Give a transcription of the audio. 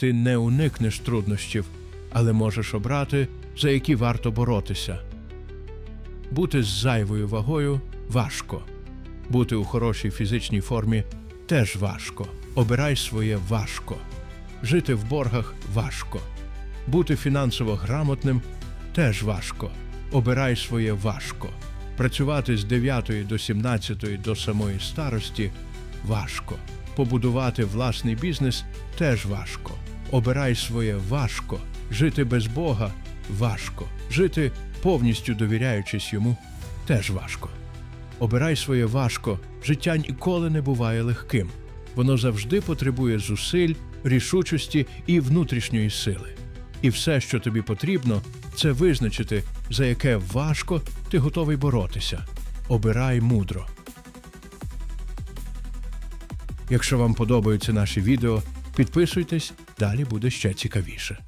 Ти не уникнеш труднощів, але можеш обрати, за які варто боротися. Бути з зайвою вагою важко. Бути у хорошій фізичній формі теж важко. Обирай своє важко. Жити в боргах важко. Бути фінансово грамотним теж важко. Обирай своє важко. Працювати з 9 до 17 до самої старості важко. Побудувати власний бізнес теж важко. Обирай своє важко. Жити без Бога важко. Жити повністю довіряючись йому теж важко. Обирай своє важко. Життя ніколи не буває легким. Воно завжди потребує зусиль, рішучості і внутрішньої сили. І все, що тобі потрібно, це визначити, за яке важко ти готовий боротися. Обирай мудро. Якщо вам подобаються наші відео, підписуйтесь, далі буде ще цікавіше.